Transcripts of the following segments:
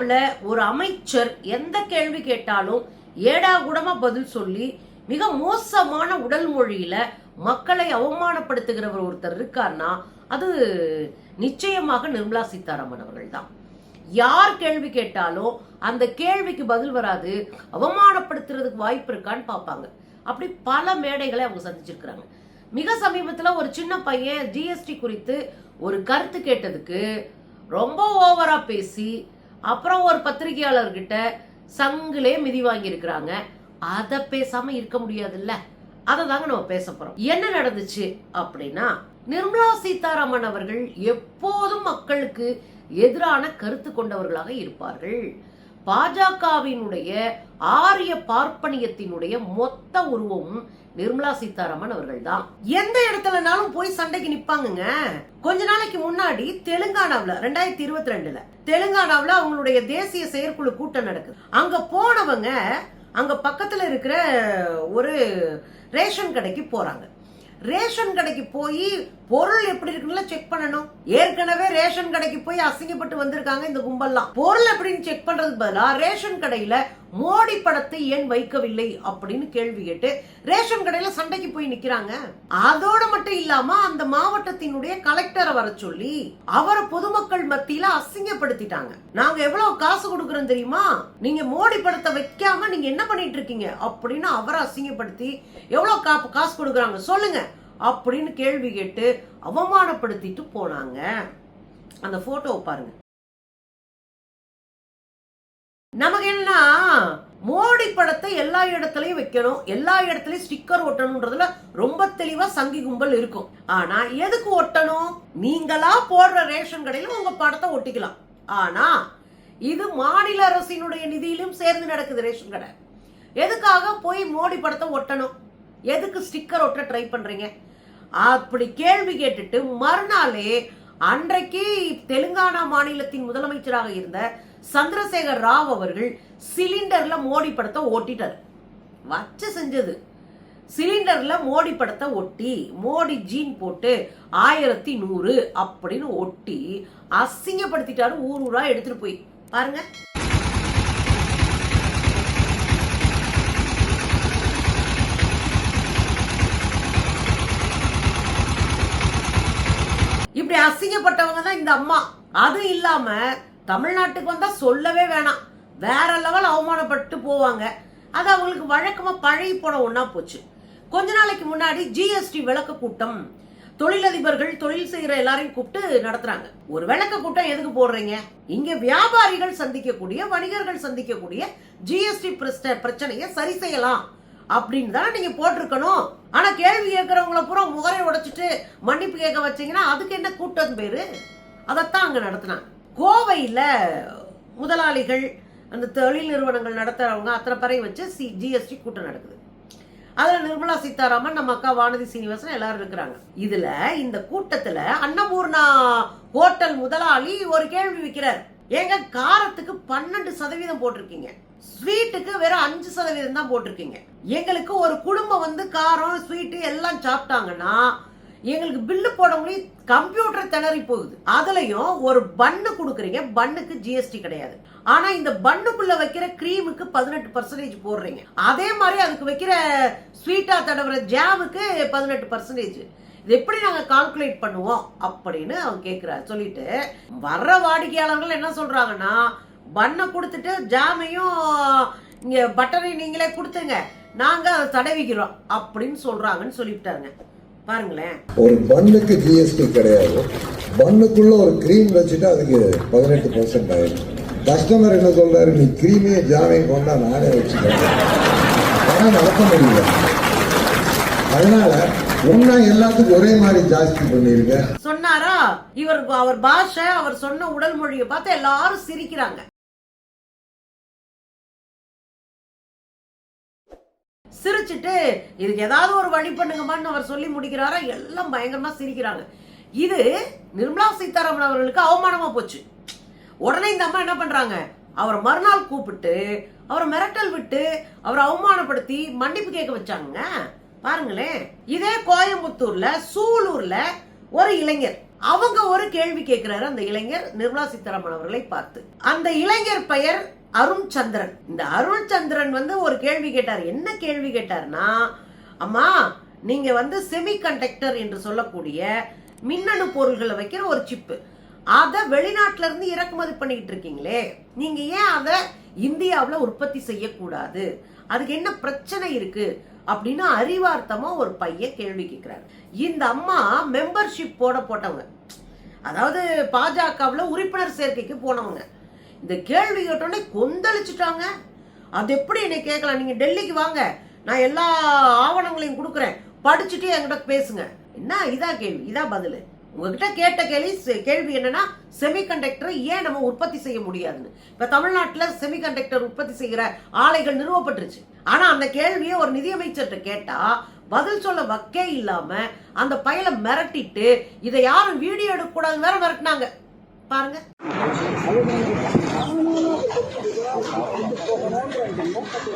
இந்தியாவில் ஒரு அமைச்சர் எந்த கேள்வி கேட்டாலும் ஏடா கூடமா பதில் சொல்லி மிக மோசமான உடல் மொழியில மக்களை அவமானப்படுத்துகிறவர் ஒருத்தர் இருக்கார்னா அது நிச்சயமாக நிர்மலா சீதாராமன் அவர்கள் தான் யார் கேள்வி கேட்டாலும் அந்த கேள்விக்கு பதில் வராது அவமானப்படுத்துறதுக்கு வாய்ப்பு இருக்கான்னு பார்ப்பாங்க. அப்படி பல மேடைகளை அவங்க சந்திச்சிருக்கிறாங்க. மிக சமீபத்தில் ஒரு சின்ன பையன் ஜிஎஸ்டி குறித்து ஒரு கருத்து கேட்டதுக்கு ரொம்ப ஓவரா பேசி அப்புறம் ஒரு பத்திரிகையாளர்கிட்ட சங்கிலே மிதி வாங்கியிருக்கிறாங்க. அதை பேசாம இருக்க முடியாதுல்ல. அதை தாங்க நம்ம பேச போறோம். என்ன நடந்துச்சு அப்படின்னா நிர்மலா சீதாராமன் அவர்கள் எப்போதும் மக்களுக்கு எதிரான கருத்து கொண்டவர்களாக இருப்பார்கள். பாஜகவினுடைய ஆரிய பார்ப்பனியத்தினுடைய மொத்த உருவமும் நிர்மலா சீதாராமன் அவர்கள் தான் எந்த இடத்துலனாலும் போய் சண்டைக்கு நிப்பாங்க கொஞ்ச நாளைக்கு முன்னாடி தெலுங்கானாவில ரெண்டாயிரத்தி இருபத்தி ரெண்டுல தெலுங்கானாவில அவங்களுடைய தேசிய செயற்குழு கூட்டம் நடக்குது. அங்க போனவங்க அங்க பக்கத்துல இருக்கிற ஒரு ரேஷன் கடைக்கு போறாங்க. ரேஷன் கடைக்கு போய் பொருள் எப்படி இருக்குன்னு செக் பண்ணணும். ஏற்கனவே ரேஷன் கடைக்கு போய் அசிங்கப்பட்டு வந்திருக்காங்க இந்த கும்பல்லாம். பொருள் எப்படின்னு செக் பண்றதுக்கு பதிலா ரேஷன் கடையில மோடி படத்தை ஏன் வைக்கவில்லை அப்படின்னு கேள்வி கேட்டு ரேஷன் கடையில சண்டைக்கு போய் நிக்கிறாங்க. அதோட மட்டும் இல்லாம அந்த மாவட்டத்தினுடைய கலெக்டரை வர சொல்லி அவரை பொதுமக்கள் மத்தியில அசிங்கப்படுத்திட்டாங்க. நாங்க எவ்வளவு காசு கொடுக்கறோம் தெரியுமா? நீங்க மோடி படத்தை வைக்காம நீங்க என்ன பண்ணிட்டு இருக்கீங்க? அப்படின்னு அவரை அசிங்கப்படுத்தி எவ்வளவு காசு கொடுக்குறாங்க. சொல்லுங்க. அப்படின்னு கேள்வி கேட்டு அவமானப்படுத்திட்டு போனாங்க. அந்த போட்டோவை பாருங்க. நமக்கு என்னன்னா மோடி படத்தை எல்லா இடத்துலயும் வைக்கணும் எல்லா இடத்துலயும் ஸ்டிக்கர் ஒட்டணும்ன்றதுல ரொம்ப தெளிவா சங்கி கும்பல் இருக்கும். ஆனா எதுக்கு ஒட்டணும்? நீங்களா போடுற ரேஷன் கடையில உங்க படத்தை ஒட்டிக்கலாம். ஆனா இது மாநில அரசினுடைய நிதியிலும் சேர்ந்து நடக்குது ரேஷன் கடை. எதுக்காக போய் மோடி படத்தை ஒட்டணும்? எதுக்கு ஸ்டிக்கர் ஒட்ட ட்ரை பண்றீங்க? அப்படி கேள்வி கேட்டுட்டு மறுநாளே அன்றைக்கு தெலுங்கானா மாநிலத்தின் முதலமைச்சராக இருந்த சந்திரசேகர் ராவ் அவர்கள் சிலிண்டர்ல மோடி படத்தை ஓட்டிட்டார். வச்சு செஞ்சது. சிலிண்டர்ல மோடி படத்தை ஒட்டி மோடி ஜீன் போட்டு ஆயிரத்தி நூறு அப்படின்னு ஒட்டி அசிங்கப்படுத்திட்டாரு ஊர் ஊரா எடுத்துட்டு போய். பாருங்க. இப்படி அசிங்கப்பட்டவங்க தான் இந்த அம்மா. அது இல்லாம தமிழ்நாட்டுக்கு வந்தா சொல்லவே வேணாம். வேற லெவல் அவமானப்பட்டு போவாங்க. அது அவங்களுக்கு வழக்கமா பழகி போன ஒண்ணா போச்சு. கொஞ்ச நாளைக்கு முன்னாடி ஜிஎஸ்டி விளக்க கூட்டம். தொழிலதிபர்கள் தொழில் செய்யற எல்லாரையும் கூப்பிட்டு நடத்துறாங்க. ஒரு விளக்க கூட்டம் எதுக்கு போடுறீங்க? இங்க வியாபாரிகள் சந்திக்கக்கூடிய வணிகர்கள் சந்திக்கக்கூடிய ஜிஎஸ்டி பிரச்சனையை சரி செய்யலாம். அப்படின்னு தானே நீங்க போட்டிருக்கணும். ஆனா கேள்வி கேட்கறவங்கள பூரா முகரை உடைச்சிட்டு மன்னிப்பு கேட்க வச்சீங்கன்னா அதுக்கு என்ன கூட்டம் பேரு? அதைத்தான் அங்க நடத்தினாங்க. கோவையில முதலாளிகள் அந்த தொழில் நிறுவனங்கள் நடத்துறவங்க அத்தனை பேரையும் வச்சு சி ஜிஎஸ்டி கூட்டம் நடக்குது. அதுல நிர்மலா சீதாராமன் நம்ம அக்கா வானதி சீனிவாசன் எல்லாரும் இருக்கிறாங்க. இதுல இந்த கூட்டத்துல அன்னபூர்ணா ஹோட்டல் முதலாளி ஒரு கேள்வி விற்கிறார் ஏங்க காரத்துக்கு பன்னெண்டு சதவீதம் போட்டிருக்கீங்க. ஸ்வீட்டுக்கு வெறும் அஞ்சு சதவீதம் தான் போட்டிருக்கீங்க. எங்களுக்கு ஒரு குடும்பம் வந்து காரம் ஸ்வீட்டு எல்லாம் சாப்பிட்டாங்கன்னா எங்களுக்கு பில்லு போட முடியும் கம்ப்யூட்டர் திணறி போகுது. அதுலயும் ஒரு பன்னு கொடுக்குறீங்க. பன்னுக்கு ஜிஎஸ்டி கிடையாது. ஆனா இந்த பண்ணுக்குள்ள வைக்கிற கிரீமுக்கு பதினெட்டு பர்சன்டேஜ் போடுறீங்க. அதே மாதிரி அதுக்கு வைக்கிற ஸ்வீட்டா தடவுற ஜாமுக்கு பதினெட்டு பர்சன்டேஜ் இது எப்படி நாங்க கால்குலேட் பண்ணுவோம்? அப்படின்னு அவங்க கேக்குறாரு. சொல்லிட்டு வர்ற வாடிக்கையாளர்கள் என்ன சொல்றாங்கன்னா பண்ணை கொடுத்துட்டு ஜாமையும் இங்கே பட்டரையும் நீங்களே கொடுத்துருங்க. நாங்கள் அதை தடவிக்கிறோம். அப்படின்னு சொல்கிறாங்கன்னு சொல்லிவிட்டாருங்க. பாருங்களேன். ஒரு பன்னுக்கு ஜிஎஸ்டி கிடையாது. பன்னுக்குள்ள ஒரு க்ரீம் வச்சுட்டு அதுக்கு பதினெட்டு பர்சன்ட் ஆயிடும் கஸ்டமர் என்ன சொல்றாரு? நீ க்ரீமையும் ஜாமையும் கொண்டா நானே வச்சுக்கிறேன். ஆனால் நடத்த முடியல. அதனால ஒன்னா எல்லாத்துக்கும் ஒரே மாதிரி ஜாஸ்தி பண்ணிருக்க சொன்னாரா? இவர் அவர் பாஷை அவர் சொன்ன உடல் மொழியை பார்த்து எல்லாரும் சிரிக்கிறாங்க. சிரிச்சிட்டு இதுக்கு ஏதாவது ஒரு வழி பண்ணுங்கம்மான்னு அவர் சொல்லி முடிக்கிறாரா? எல்லாம் பயங்கரமா சிரிக்கிறாங்க. இது நிர்மலா சீதாராமன் அவர்களுக்கு அவமானமா போச்சு. உடனே இந்த அம்மா என்ன பண்றாங்க? அவரை மறுநாள் கூப்பிட்டு அவரை மிரட்டல் விட்டு அவரை அவமானப்படுத்தி மன்னிப்பு கேட்க வச்சாங்க பாருங்களேன். இதே கோயம்புத்தூர்ல சூலூர்ல ஒரு இளைஞர். அவங்க ஒரு கேள்வி கேட்கிறாரு அந்த இளைஞர் நிர்மலா சீதாராமன் அவர்களை பார்த்து. அந்த இளைஞர் பெயர் அருண் சந்திரன் இந்த அருண் சந்திரன் வந்து ஒரு கேள்வி கேட்டார். என்ன கேள்வி கேட்டார்னா அம்மா நீங்க வந்து செமிகண்டக்டர் என்று சொல்லக்கூடிய மின்னணு பொருள்களை வைக்கிற ஒரு சிப்பு. அதை வெளிநாட்டுல இருந்து இறக்குமதி பண்ணிக்கிட்டு இருக்கீங்களே நீங்க ஏன் அதை இந்தியாவில் உற்பத்தி செய்யக்கூடாது? அதுக்கு என்ன பிரச்சனை இருக்கு? அப்படின்னு அறிவார்த்தமா ஒரு பையன் கேள்வி கேட்கிறாரு. இந்த அம்மா மெம்பர்ஷிப் போட போட்டவங்க. அதாவது பாஜகவில் உறுப்பினர் சேர்க்கைக்கு போனவங்க. இந்த கேள்வி கேட்டோடனே கொந்தளிச்சிட்டாங்க. அது எப்படி என்னை கேட்கலாம்? நீங்க டெல்லிக்கு வாங்க. நான் எல்லா ஆவணங்களையும் கொடுக்குறேன். படிச்சுட்டு என்கிட்ட பேசுங்க. என்ன? இதான் கேள்வி. இதான் பதில். உங்ககிட்ட கேட்ட கேள்வி செ- கேள்வி என்னன்னா செமிகண்டக்டரை ஏன் நம்ம உற்பத்தி செய்ய முடியாதுன்னு. இப்ப தமிழ்நாட்டில் செமிகண்டக்டர் உற்பத்தி செய்கிற ஆலைகள் நிறுவப்பட்டுருச்சு. ஆனா அந்த கேள்வியை ஒரு நிதியமைச்சர்கிட்ட கேட்டா பதில் சொல்ல வக்கே இல்லாம அந்த பயலை மிரட்டிட்டு இதை யாரும் வீடியோ எடுக்கக்கூடாதுன்னு வேற மிரட்டினாங்க. பாருங்க.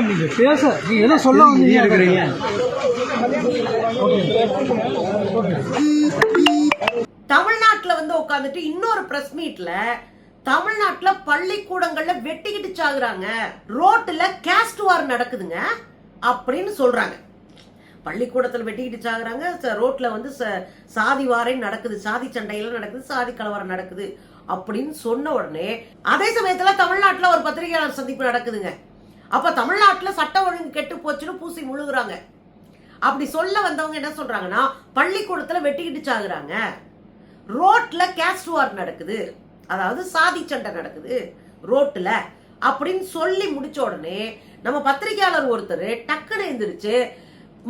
நீங்க பேச நீங்க எதை சொல்ல இருக்கிறீங்க தமிழ்நாட்டுல வந்து உட்காந்துட்டு இன்னொரு பிரஸ் மீட்ல தமிழ்நாட்டுல பள்ளிக்கூடங்கள்ல வெட்டிக்கிட்டு சாகுறாங்க. ரோட்டுல கேஸ்ட் வார் நடக்குதுங்க அப்படின்னு சொல்றாங்க. பள்ளிக்கூடத்துல வெட்டிக்கிட்டு சாகுறாங்க. ரோட்ல வந்து ச- சாதி வாரை நடக்குது. சாதி சண்டையெல்லாம் நடக்குது. சாதி கலவரம் நடக்குது. அப்படின்னு சொன்ன உடனே அதே சமயத்துல தமிழ்நாட்டுல ஒரு பத்திரிகையாளர் சந்திப்பு நடக்குதுங்க. அப்ப தமிழ்நாட்டுல சட்ட ஒழுங்கு கெட்டு போச்சுன்னு பூசி முழுகுறாங்க. அப்படி சொல்ல வந்தவங்க என்ன சொல்றாங்கன்னா பள்ளிக்கூடத்துல வெட்டிக்கிட்டு சாகுறாங்க. ரோட்ல கேஸ்ட் வார் நடக்குது. அதாவது சாதி சண்டை நடக்குது ரோட்ல அப்படின்னு சொல்லி முடிச்ச உடனே நம்ம பத்திரிகையாளர் ஒருத்தர் டக்குன்னு எழுந்திரிச்சு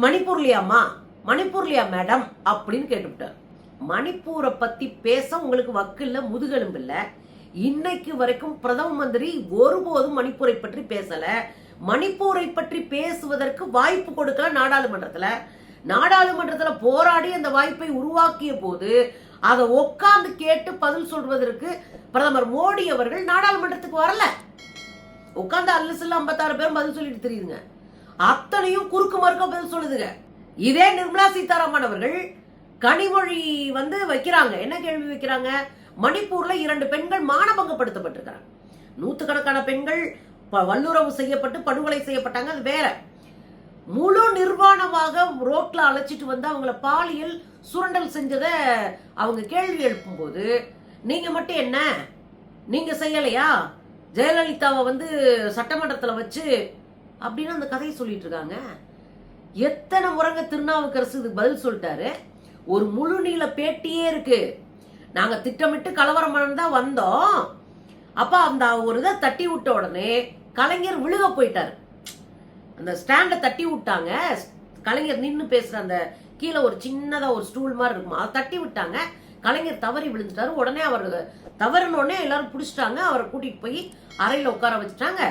மணிப்பூர்லியாம்மா மணிப்பூர்லியா மேடம் அப்படின்னு கேட்டுவிட்டார். மணிப்பூரை பத்தி பேச உங்களுக்கு வக்கு இல்ல முதுகெலும்பு இல்ல. இன்னைக்கு வரைக்கும் பிரதம மந்திரி ஒருபோதும் மணிப்பூரை பற்றி பேசல. மணிப்பூரை பற்றி பேசுவதற்கு வாய்ப்பு கொடுக்கல நாடாளுமன்றத்துல. நாடாளுமன்றத்துல போராடி அந்த வாய்ப்பை உருவாக்கிய போது அதை உட்கார்ந்து கேட்டு பதில் சொல்வதற்கு பிரதமர் மோடி அவர்கள் நாடாளுமன்றத்துக்கு வரல. உட்கார்ந்து அல்லசில் ஐம்பத்தாறு பேரும் பதில் சொல்லிட்டு தெரியுதுங்க. அத்தனையும் குறுக்கு மறுக்க பதில் சொல்லுதுங்க. இதே நிர்மலா சீதாராமன் அவர்கள் கனிமொழி வந்து வைக்கிறாங்க. என்ன கேள்வி வைக்கிறாங்க? மணிப்பூர்ல இரண்டு பெண்கள் மானபங்கப்படுத்தப்பட்டிருக்கிறாங்க. நூற்றுக்கணக்கான பெண்கள் ப- வல்லுறவு செய்யப்பட்டு படுகொலை செய்யப்பட்டாங்க. அது வேற. முழு நிர்வாணமாக ரோட்ல அழைச்சிட்டு வந்து அவங்கள பாலியல் சுரண்டல் செஞ்சதை அவங்க கேள்வி எழுப்பும்போது நீங்க மட்டும் என்ன? நீங்க செய்யலையா? ஜெயலலிதாவை வந்து சட்டமன்றத்தில் வச்சு அப்படின்னு அந்த கதையை சொல்லிட்டு இருக்காங்க. எத்தனை முறைங்க திருநாவுக்கரசு இதுக்கு பதில் சொல்லிட்டாரு? ஒரு முழு நீள பேட்டியே இருக்கு. நாங்க திட்டமிட்டு கலவரம் பண்ண தான் வந்தோம். அப்ப அந்த ஒரு இதை தட்டி விட்ட உடனே கலைஞர் விழுக போயிட்டாரு. அந்த ஸ்டாண்டை தட்டி விட்டாங்க. கலைஞர் நின்று பேசுற அந்த கீழே ஒரு சின்னதா ஒரு ஸ்டூல் மாதிரி இருக்குமா. அதை தட்டி விட்டாங்க. கலைஞர் தவறி விழுந்துட்டாரு. உடனே அவர் தவறுன உடனே எல்லாரும் பிடிச்சிட்டாங்க. அவரை கூட்டிட்டு போய் அறையில உட்கார வச்சுட்டாங்க.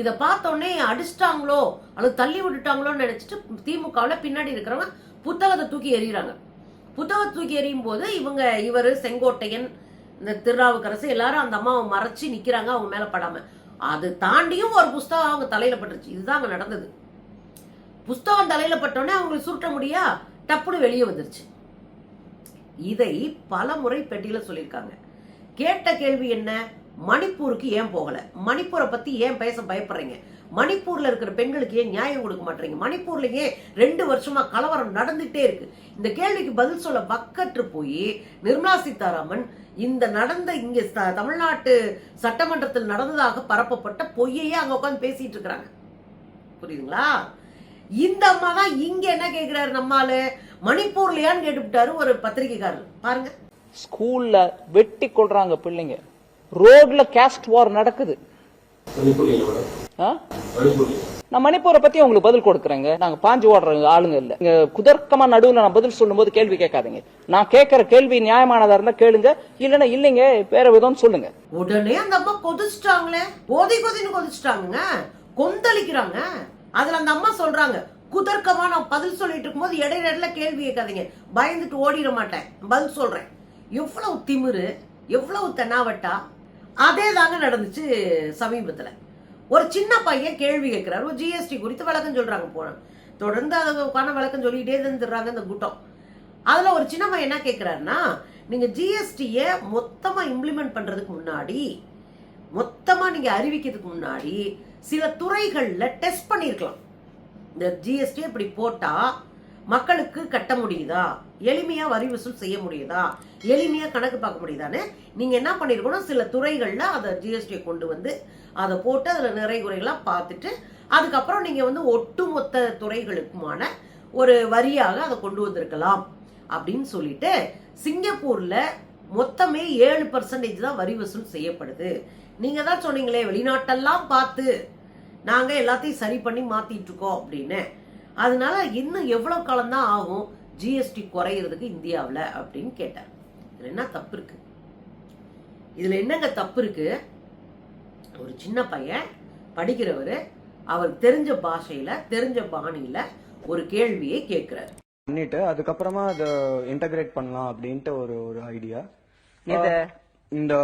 இதை பார்த்தோடனே அடிச்சிட்டாங்களோ? அல்லது தள்ளி விட்டுட்டாங்களோன்னு நினைச்சிட்டு திமுகவில் பின்னாடி இருக்கிறவங்க புத்தகத்தை தூக்கி எறிகிறாங்க. புத்தகம் தூக்கி எறியும் போது இவங்க இவர் செங்கோட்டையன் இந்த திருநாவுக்கரசு எல்லாரும் அந்த அம்மாவை மறைச்சி நிக்கிறாங்க அவங்க மேல படாம. அது தாண்டியும் ஒரு புஸ்தகம் அவங்க தலையில பட்டுருச்சு. இதுதான் அங்கே நடந்தது. புஸ்தகம் தலையில பட்டோடனே அவங்களுக்கு சுருட்ட முடியா? டப்புன்னு வெளியே வந்துருச்சு. இதை பல முறை பெட்டியில சொல்லியிருக்காங்க. கேட்ட கேள்வி என்ன? மணிப்பூருக்கு ஏன் போகல? மணிப்பூரை பத்தி ஏன் பேச பயப்படுறீங்க? மணிப்பூர்ல இருக்கிற பெண்களுக்கு ஏன் நியாயம் கொடுக்க மாட்டேறீங்க? மணிப்பூர்ல ஏன் ரெண்டு வருஷமா கலவரம் நடந்துட்டே இருக்கு? இந்த கேள்விக்கு பதில் சொல்ல பக்கற்று போய் நிர்மலா சீதாராமன் இந்த நடந்த இங்க தமிழ்நாட்டு சட்டமன்றத்தில் நடந்ததாக பரப்பப்பட்ட பொய்யையே அங்க உட்காந்து பேசிட்டு இருக்கிறாங்க. புரியுதுங்களா? இந்த அம்மா தான் இங்க என்ன கேட்கிறாரு நம்மால? மணிப்பூர்லயான்னு கேட்டுவிட்டாரு ஒரு பத்திரிகைக்காரர். பாருங்க. ஸ்கூல்ல வெட்டி கொள்றாங்க பிள்ளைங்க. ரோட்ல கேஸ்ட் வார் நடக்குது. நான் மணிப்பூரை பத்தி உங்களுக்கு பதில் கொடுக்குறேங்க. நாங்க பாஞ்சு ஓடுற ஆளுங்க இல்ல. இங்க குதர்க்கமா நடுவுல நான் பதில் சொல்லும்போது கேள்வி கேட்காதீங்க. நான் கேட்கிற கேள்வி நியாயமானதா இருந்தா கேளுங்க. இல்லைன்னா இல்லைங்க வேற விதம் சொல்லுங்க. உடனே அந்த அம்மா கொதிச்சிட்டாங்களே. கொதி கொதின்னு கொதிச்சிட்டாங்க கொந்தளிக்கிறாங்க. அதுல அந்த அம்மா சொல்றாங்க குதர்க்கமா நான் பதில் சொல்லிட்டு இருக்கும்போது இடையில இடையில கேள்வி கேட்காதீங்க. பயந்துட்டு ஓடிட மாட்டேன். பதில் சொல்றேன். எவ்வளவு திமிரு எவ்வளவு தென்னாவட்டா அதே தாங்க நடந்துச்சு சமீபத்தில். ஒரு சின்ன பையன் கேள்வி கேட்குறாரு ஒரு ஜிஎஸ்டி குறித்து விளக்கம் சொல்கிறாங்க போன தொடர்ந்து அதுக்கான விளக்கம் சொல்லிகிட்டே தந்துடுறாங்க இந்த கூட்டம். அதில் ஒரு சின்ன பையன் என்ன கேட்குறாருன்னா நீங்கள் ஜிஎஸ்டியை மொத்தமாக இம்ப்ளிமெண்ட் பண்ணுறதுக்கு முன்னாடி மொத்தமாக நீங்கள் அறிவிக்கிறதுக்கு முன்னாடி சில துறைகளில் டெஸ்ட் பண்ணியிருக்கலாம் இந்த ஜிஎஸ்டி இப்படி போட்டால் மக்களுக்கு கட்ட முடியுதா? எளிமையா வரி வசூல் செய்ய முடியுதா? எளிமையா கணக்கு பார்க்க முடியுதான்னு நீங்க என்ன பண்ணிருக்கணும்? சில துறைகள்ல அதை ஜிஎஸ்டியை கொண்டு வந்து அதை போட்டு அதுல நிறை குறைகளாக பார்த்துட்டு அதுக்கப்புறம் நீங்க வந்து ஒட்டுமொத்த துறைகளுக்குமான ஒரு வரியாக அதை கொண்டு வந்திருக்கலாம் அப்படின்னு சொல்லிட்டு சிங்கப்பூர்ல மொத்தமே ஏழு பர்சன்டேஜ் தான் வரி வசூல் செய்யப்படுது. நீங்க தான் சொன்னீங்களே வெளிநாட்டெல்லாம் பார்த்து நாங்க எல்லாத்தையும் சரி பண்ணி மாத்திட்டு இருக்கோம் அப்படின்னு. அதனால இன்னும் எவ்வளவு காலம் தான் ஆகும் ஜிஎஸ்டி குறையிறதுக்கு இந்தியாவில் அப்படின்னு கேட்டார். இதுல என்ன தப்பு இருக்கு? இதுல என்னங்க தப்பு இருக்கு? ஒரு சின்ன பையன் படிக்கிறவர் அவர் தெரிஞ்ச பாஷையில தெரிஞ்ச பாணியில ஒரு கேள்வியை கேட்கிறார். பண்ணிட்டு அதுக்கப்புறமா அதை இன்டகிரேட் பண்ணலாம் அப்படின்ட்டு ஒரு ஒரு ஐடியா? இந்த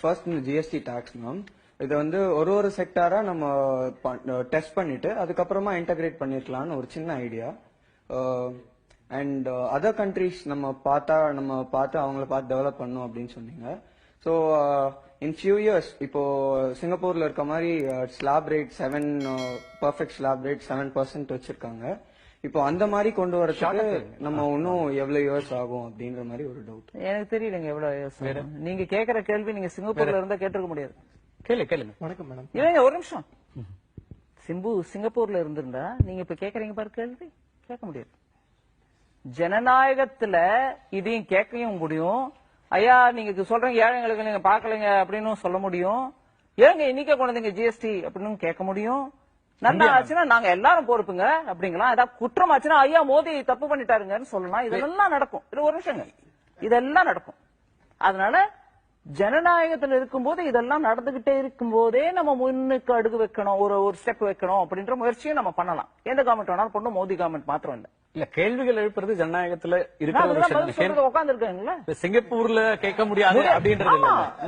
ஃபர்ஸ்ட் இந்த ஜிஎஸ்டி டாக்ஸ் மேம் இது வந்து ஒரு ஒரு செக்டாரா நம்ம டெஸ்ட் பண்ணிட்டு அதுக்கப்புறமா இன்டகிரேட் பண்ணிருக்கலாம்னு ஒரு சின்ன ஐடியா அண்ட் அதர் கண்ட்ரிஸ் நம்ம பார்த்தா நம்ம பார்த்து அவங்கள பார்த்து டெவலப் பண்ணோம் அப்படின்னு சொன்னீங்க. ஸோ இன் ஃபியூ இயர்ஸ் இப்போ சிங்கப்பூர்ல இருக்க மாதிரி slab rate seven perfect slab rate seven percent வச்சிருக்காங்க. இப்போ அந்த மாதிரி கொண்டு வரதுக்கு நம்ம இன்னும் எவ்வளவு இயர்ஸ் ஆகும் அப்படின்ற மாதிரி ஒரு டவுட் எனக்கு தெரியலங்க எவ்வளவு யோசனை. நீங்க கேக்குற கேள்வி நீங்க சிங்கப்பூர்ல இருந்தா கேட்டிருக்க முடியாது. கேளு கேளுங்க வணக்கம் மேடம். இல்லைங்க ஒரு நிமிஷம். சிம்பு சிங்கப்பூர்ல இருந்திருந்தா நீங்க இப்ப கேக்குறீங்க பாரு கேள்வி. கேட்க முடியாது. ஜனநாயகத்துல இதையும் கேட்கவும் முடியும். ஐயா நீங்க சொல்றீங்க ஏழைங்களுக்கு நீங்க பாக்கலைங்க அப்படின்னு சொல்ல முடியும். ஏங்க இன்னைக்கே கொண்டு வந்தீங்க ஜிஎஸ்டி அப்படின்னு கேட்க முடியும். நல்லா ஆச்சுன்னா நாங்க எல்லாரும் பொறுப்புங்க அப்படிங்களா? ஏதாவது குற்றம் ஆச்சுன்னா ஐயா மோதி தப்பு பண்ணிட்டாருங்கன்னு சொல்லலாம். இதெல்லாம் நடக்கும். இது ஒரு விஷயங்க இதெல்லாம் நடக்கும். அதனால ஜனநாயகத்துல இருக்கும்போது இதெல்லாம் நடந்துகிட்டே இருக்கும்போதே நம்ம முன்னுக்கு அடுகு வைக்கணும் ஒரு ஒரு ஸ்டெப் வைக்கணும் அப்படின்ற முயற்சியும் நம்ம பண்ணலாம். எந்த கவர்மெண்ட் வேணாலும் பண்ணும் மோடி கவர்மெண்ட் மாத்திரம் இல்ல. இல்ல கேள்விகள் எழுப்புறது ஜனநாயகத்துல இருக்கிற உட்கார்ந்து இருக்கேங்களா இப்ப சிங்கப்பூர்ல கேட்க முடியாது அப்படின்றது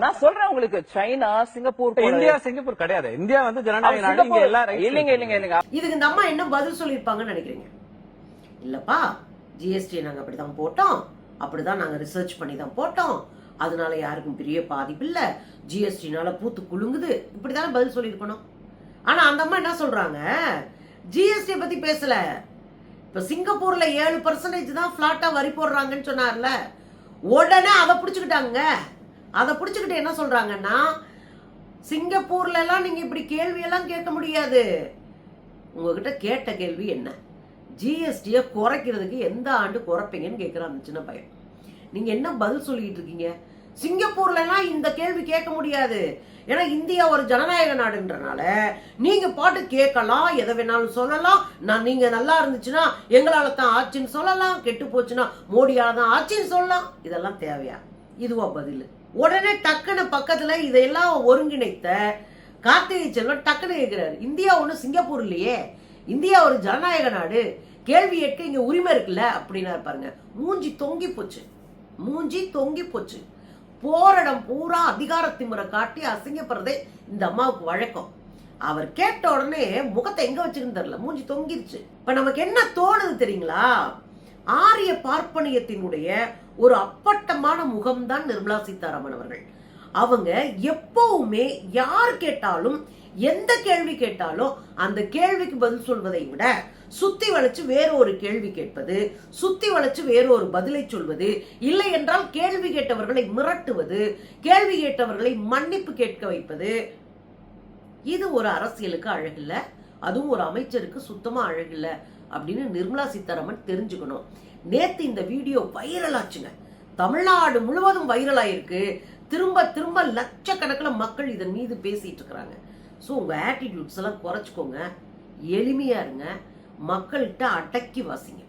நான் சொல்றேன் உங்களுக்கு. சைனா சிங்கப்பூர் இந்தியா சிங்கப்பூர் கிடையாது. இந்தியா வந்து ஜனநாயக நாடு. இங்க சிங்கப்பூர் எல்லா rights இல்லைங்க. இல்லைங்க இல்லைங்க. இதுக்கு இந்த அம்மா என்ன பதில் சொல்லியிருப்பாங்கன்னு நினைக்கிறீங்க? இல்லப்பா ஜிஎஸ்டி நாங்க அப்படிதான் போட்டோம். அப்படிதான் நாங்க ரிசர்ச் பண்ணி தான் போட்டோம். அதனால யாருக்கும் பெரிய பாதிப்பு இல்லை. ஜிஎஸ்டினால பூத்து குலுங்குது. இப்படிதானே பதில் சொல்லியிருக்கணும். ஆனால் அந்த அம்மா என்ன சொல்கிறாங்க ஜிஎஸ்டியை பற்றி பேசலை. இப்போ சிங்கப்பூரில் ஏழு பர்சன்டேஜ் தான் ஃப்ளாட்டாக வரி போடுறாங்கன்னு சொன்னார்ல. உடனே அதை பிடிச்சிக்கிட்டாங்க. அதை பிடிச்சிக்கிட்டு என்ன சொல்கிறாங்கன்னா சிங்கப்பூர்லலாம் நீங்கள் இப்படி கேள்வியெல்லாம் கேட்க முடியாது. உங்ககிட்ட கேட்ட கேள்வி என்ன? ஜிஎஸ்டியை குறைக்கிறதுக்கு எந்த ஆண்டு குறைப்பீங்கன்னு கேட்குறான் சின்ன பையன். நீங்க என்ன பதில் சொல்லிட்டு இருக்கீங்க? சிங்கப்பூர்ல எல்லாம் இந்த கேள்வி கேட்க முடியாது. ஏன்னா இந்தியா ஒரு ஜனநாயக நாடுன்றனால நீங்க பாட்டு கேட்கலாம் எதை வேணாலும் சொல்லலாம். நான் நீங்க நல்லா இருந்துச்சுன்னா எங்களால தான் ஆச்சுன்னு சொல்லலாம். கெட்டு போச்சுன்னா மோடியால தான் ஆச்சுன்னு சொல்லலாம். இதெல்லாம் தேவையா? இதுவா பதில். உடனே டக்குன்னு பக்கத்துல இதையெல்லாம் ஒருங்கிணைத்த கார்த்திகை செல்வன் டக்குன்னு கேட்கிறாரு இந்தியா ஒன்று சிங்கப்பூர் இல்லையே. இந்தியா ஒரு ஜனநாயக நாடு. கேள்வி கேட்க இங்க உரிமை இருக்குல்ல? அப்படின்னா பாருங்க மூஞ்சி தொங்கி போச்சு. மூஞ்சி தொங்கி போச்சு. போரிடம் பூரா அதிகார திமுறை காட்டி அசிங்கப்படுறதே இந்த அம்மாவுக்கு வழக்கம். அவர் கேட்ட உடனே முகத்தை எங்க வச்சுக்கணும் தெரியல. மூஞ்சி தொங்கிருச்சு. இப்ப நமக்கு என்ன தோணுது தெரியுங்களா? ஆரிய பார்ப்பனியத்தினுடைய ஒரு அப்பட்டமான முகம்தான் நிர்மலா சீதாராமன் அவர்கள். அவங்க எப்பவுமே யார் கேட்டாலும் எந்த கேள்வி கேட்டாலும் அந்த கேள்விக்கு பதில் சொல்வதை விட சுத்தி வளைச்சு வேற ஒரு கேள்வி கேட்பது சுத்தி வளைச்சு வேற ஒரு பதிலை சொல்வது இல்லை என்றால் கேள்வி கேட்டவர்களை மிரட்டுவது கேள்வி கேட்டவர்களை மன்னிப்பு கேட்க வைப்பது. இது ஒரு அரசியலுக்கு அழகில்ல அதுவும் ஒரு அமைச்சருக்கு சுத்தமா அழகில்ல அப்படின்னு நிர்மலா சீதாராமன் தெரிஞ்சுக்கணும். நேத்து இந்த வீடியோ வைரல் ஆச்சுங்க. தமிழ்நாடு முழுவதும் வைரல் ஆயிருக்கு. திரும்ப திரும்ப லட்சக்கணக்கில் மக்கள் இதன் மீது பேசிட்டு இருக்கிறாங்க. ஸோ உங்கள் ஆட்டிடியூட்ஸ் எல்லாம் குறைச்சிக்கோங்க. எளிமையாக இருங்க. மக்கள்கிட்ட அடக்கி வாசிங்க.